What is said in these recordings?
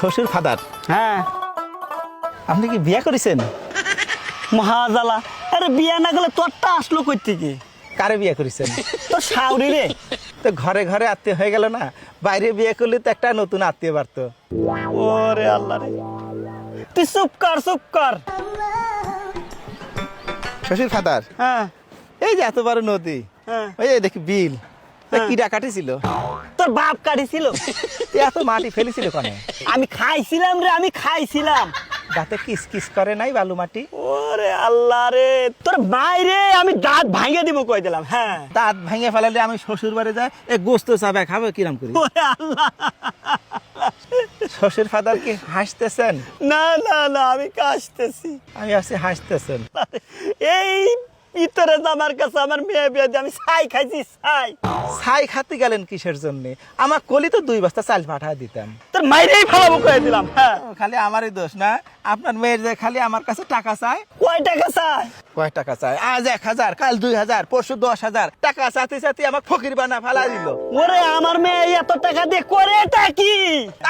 শ্বশুর ফাদার। হ্যাঁ। আপনি কি বিয়ে করেছেন? মহাজালা আরে বিয়া না গেলে তোরটা আসলো কই থেকে কারে বিয়ে করেছেন? তোর সাউরি রে। তো ঘরে ঘরে আত্মীয় হয়ে গেল না? বাইরে বিয়ে করলে তো একটা নতুন আত্মীয় বাড়তো। ওরে আল্লাহ রে। তুই চুপ কর চুপ কর। শ্বশুর ফাদার হ্যাঁ। এই যে এত বড় নদী হ্যাঁ। ওই দেখি বিল তা হ্যাঁ। কিরা কাটিছিল তোর বাপ কাটিছিল এ এত মাটি ফেলেছিল কনে? আমি খাইছিলাম রে আমি খাইছিলাম। দাঁতে কিস কিস করে নাই বালু মাটি? ওরে আল্লাহ রে তোর বাইরে আমি দাঁত ভাঙে দিব কই দিলাম হ্যাঁ। দাঁত ভেঙে ফেলালে আমি শ্বশুর বাড়ি যাই এ গোস্ত চাবে খাবে কিরাম করি? ওরে আল্লাহ। শ্বশুর ফাদার কি হাসতেছেন? না না না আমি কাশতেছি। আমি আসছি হাসতেছেন। এই ভিতরে আমার কাছে আমার মেয়ে বিয়ে আমি ছাই খাইছি, ছাই। ছাই খাতে গেলেন কিসের জন্য? আমার কলি তো দুই বস্তা চাল পাঠা দিতাম। তোর মাইরেই ফেলাবো কয়ে দিলাম হ্যাঁ। খালি আমারই দোষ না? আপনার মেয়ের যে খালি আমার কাছে টাকা চায়। কয় টাকা চাই কয় টাকা চায়? আজ এক হাজার কাল দুই হাজার পরশু দশ হাজার। টাকা চাতে চাতে আমার ফকির বানা ফেলা দিল। ওরে আমার মেয়ে এত টাকা দিয়ে করে এটা কি?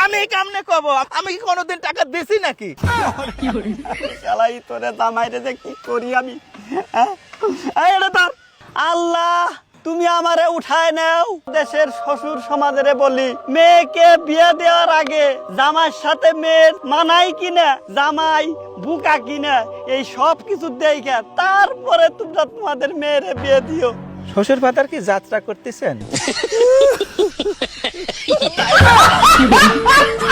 আমি কেমনে কব আমি কি কোনোদিন টাকা দিছি নাকি? শালাই তোরে জামাইরে যে কি করি আমি? হ্যাঁ? এটা তোর আল্লাহ! তুমি আমারে উঠায় নাও। দেশের শ্বশুর সমাজেরে বলি মেয়েকে বিয়ে দেওয়ার আগে জামাইয়ের সাথে মেয়ের মানাই কিনা জামাই বুকা কিনা এই সব কিছু দেখে তারপরে তোমরা তোমাদের মেয়েরে বিয়ে দিও। শ্বশুর ফাদার কি যাত্রা করতেছেন?